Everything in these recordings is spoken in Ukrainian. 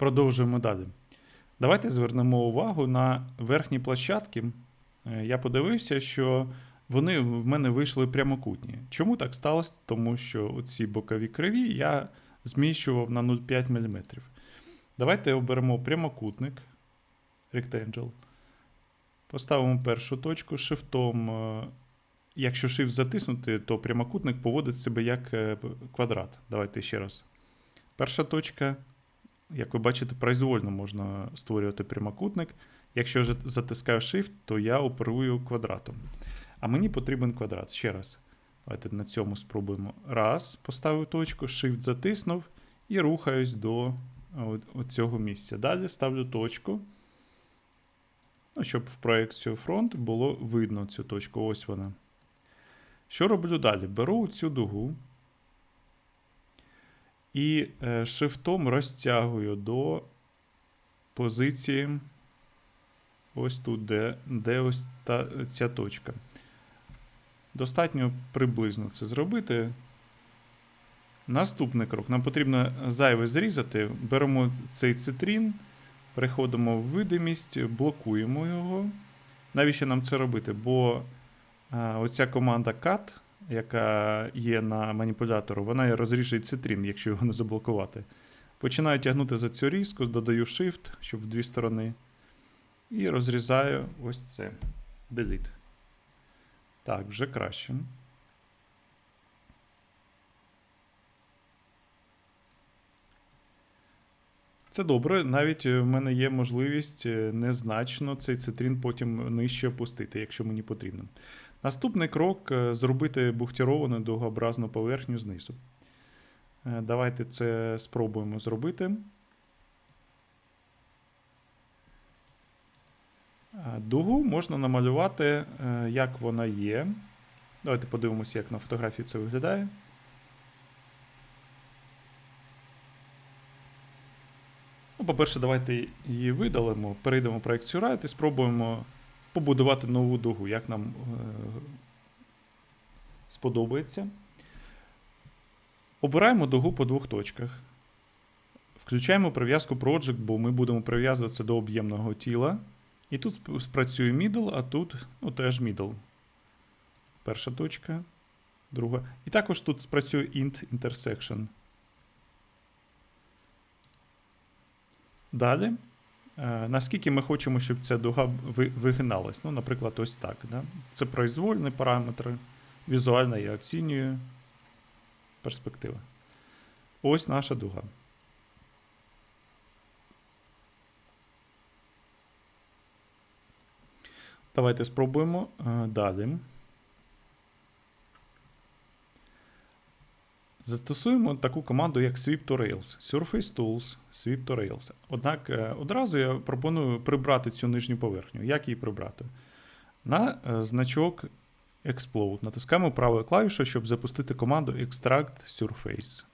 Продовжуємо далі. Давайте звернемо увагу на верхні площадки. Е, Я подивився, що вони в мене вийшли прямокутні. Чому так сталося? Тому що оці бокові криві я зміщував на 0,5 мм. Давайте оберемо прямокутник Rectangle. Поставимо першу точку шифтом. е, Якщо shift затиснути, то прямокутник поводить себе як е, квадрат. Давайте ще раз. Перша точка. Як ви бачите, произвольно можна створювати прямокутник. Якщо ж затискаю Shift, то я оперую квадратом. А мені потрібен квадрат. Ще раз. Давайте на цьому спробуємо. Раз, поставив точку, Shift затиснув і рухаюсь до цього місця. Далі ставлю точку. Ну, щоб в проекцію фронт було видно цю точку. Ось вона. Що роблю далі? Беру цю дугу і е, шифтом розтягую до позиції ось тут, де, де ось та, ця точка. Достатньо приблизно це зробити. Наступний крок. Нам потрібно зайве зрізати. Беремо цей цитрін, переходимо в видимість, блокуємо його. Навіщо нам це робити? Бо а, оця команда cut, яка є на маніпулятору, вона розріже цитрін, якщо його не заблокувати. Починаю тягнути за цю різку, додаю Shift, щоб в дві сторони. І розрізаю ось це. Delete. Так, вже краще. Це добре, навіть в мене є можливість е, незначно цей цитрін потім нижче опустити, якщо мені потрібно. Наступний крок е, зробити бухтіровану довгообразну поверхню знизу. Е, Давайте це спробуємо зробити. Дугу можна намалювати, як вона є. Давайте подивимося, як на фотографії це виглядає. Ну, По-перше, давайте її видалимо, перейдемо в проекцію Write і спробуємо побудувати нову дугу, як нам е- сподобається. Обираємо дугу по двох точках. Включаємо прив'язку Project, бо ми будемо прив'язуватися до об'ємного тіла. І тут спрацює middle, а тут ну, теж middle. Перша точка, друга. І також тут спрацює int intersection. Далі. Е, наскільки ми хочемо, щоб ця дуга вигиналась? Ну, наприклад, ось так. Да? Це произвольний параметр. Візуально я оцінюю перспектива. Ось наша дуга. Давайте спробуємо е, далі. Застосуємо таку команду, як Sweep to Rails, Surface Tools, Sweep to Rails. Однак е, одразу я пропоную прибрати цю нижню поверхню. Як її прибрати? На е, значок Explode. Натискаємо правою клавішою, щоб запустити команду Extract Surface.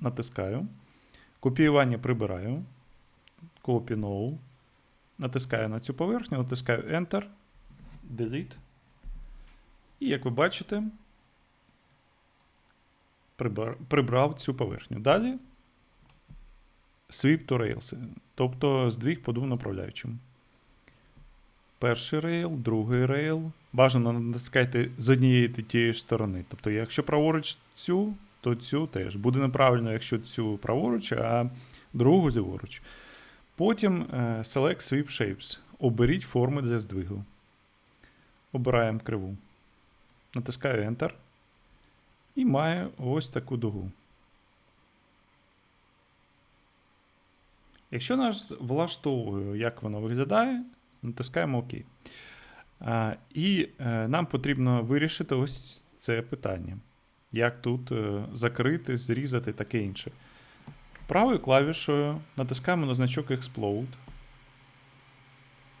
Натискаю. Копіювання прибираю. Copy No. Натискаю на цю поверхню, натискаю Enter, Delete. І як ви бачите, прибрав, прибрав цю поверхню. Далі Sweep to Rails, тобто здвіг по двом направляючим. Перший рейл, другий рейл. Бажано натискайте з однієї тієї ж сторони. Тобто, якщо праворуч цю, то цю теж. Буде неправильно, якщо цю праворуч, а другу ліворуч. Потім uh, Select Sweep Shapes. Оберіть форми для здвигу. Обираємо криву. Натискаю Enter. І маю ось таку дугу. Якщо нас влаштовує, як воно виглядає, натискаємо ОК. І uh, нам потрібно вирішити ось це питання. Як тут uh, закрити, зрізати таке інше. Правою клавішою натискаємо на значок Explode.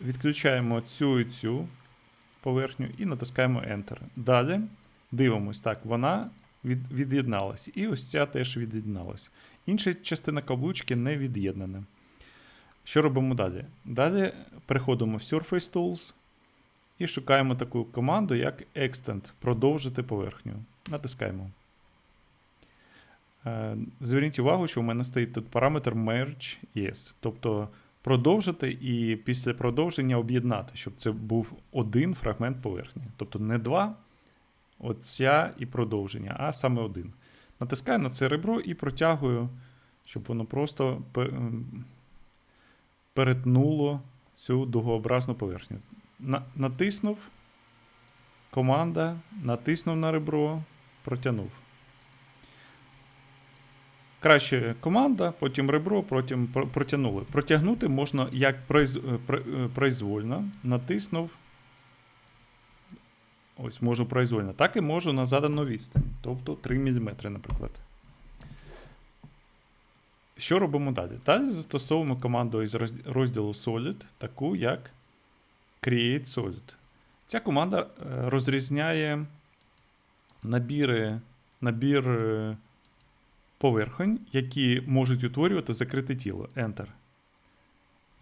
Відключаємо цю і цю поверхню і натискаємо Enter. Далі дивимось, так, вона від, від'єдналась. І ось ця теж від'єдналась. Інша частина каблучки не від'єднана. Що робимо далі? Далі переходимо в Surface Tools і шукаємо таку команду, як Extend продовжити поверхню. Натискаємо. Е, Зверніть увагу, що у мене стоїть тут параметр merge yes, тобто продовжити і після продовження об'єднати, щоб це був один фрагмент поверхні. Тобто не два, оця і продовження, а саме один. Натискаю на це ребро і протягую, щоб воно просто ем, перетнуло цю дугообразну поверхню. Натиснув команда, натиснув на ребро, протягнув. Краще команда, потім ребро, потім про- протягнули. Протягнути можна як е, е, произвольно. Натиснув. Ось можу произвольно. Так і можу на задану відстань. Тобто 3 мм, наприклад. Що робимо далі? Далі застосовуємо команду із розділу Solid, таку як Create Solid. Ця команда е, розрізняє набіри, набір е, поверхонь, які можуть утворювати закрите тіло. Enter.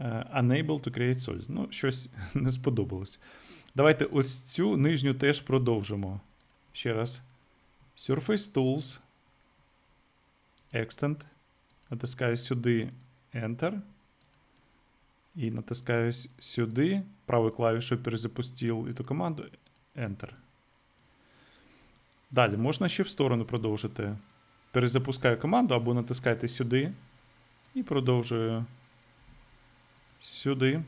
Е, Unable to create solid. Ну, щось не сподобалось. Давайте ось цю нижню теж продовжимо. Ще раз. Surface Tools. Extend. Натискаю сюди Enter. І натискаю сюди. Правою клавішою перезапустив эту команду. Enter. Далі можна ще в сторону продовжити. Перезапускаю команду або натискайте сюди. І продовжую сюди.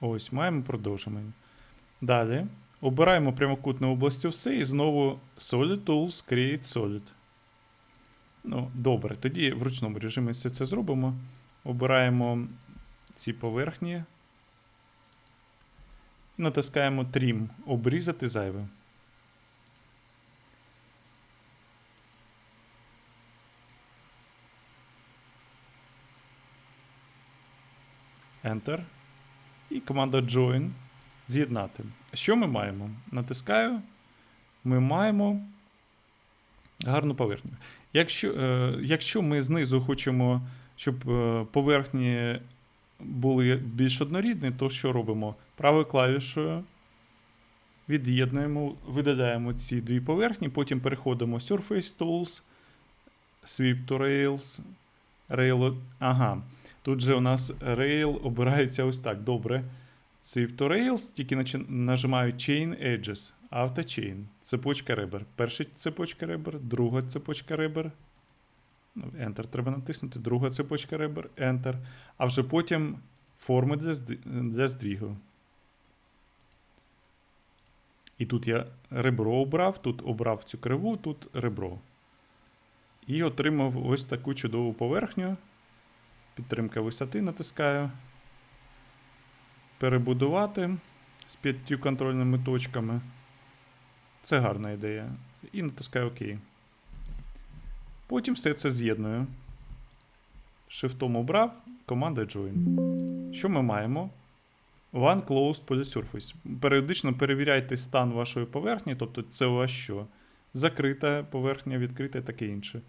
Ось, маємо продовження. Далі. Обираємо прямокутну область все і знову Solid Tools, Create Solid. Ну, добре, тоді в ручному режимі все це зробимо. Обираємо ці поверхні. І натискаємо Trim. Обрізати зайве. Enter. І команда Join. З'єднати. Що ми маємо? Натискаю. Ми маємо гарну поверхню. Якщо, е, якщо ми знизу хочемо, щоб е, поверхні були більш однорідні, то що робимо? Правою клавішою від'єднуємо, видаляємо ці дві поверхні, потім переходимо Surface Tools, Sweep to Rails, Rail. Ага. Тут же у нас Rail обирається ось так. Добре. Sweep Rails, тільки нажимаю Chain Edges, Auto Chain, цепочка ребер. Перша цепочка ребер, друга цепочка ребер. Ну, Enter треба натиснути, друга цепочка ребер, Enter. А вже потім форми для, зд- для здвігу. І тут я ребро обрав, тут обрав цю криву, тут ребро. І отримав ось таку чудову поверхню. Підтримка висоти натискаю. Перебудувати з п'ятью контрольними точками. Це гарна ідея. І натискаю ОК. Потім все це з'єдную. Шифтом обрав, команда Join. Що ми маємо? One closed polysurface. Періодично перевіряйте стан вашої поверхні, тобто це у вас що? Закрита поверхня, відкрита і таке інше.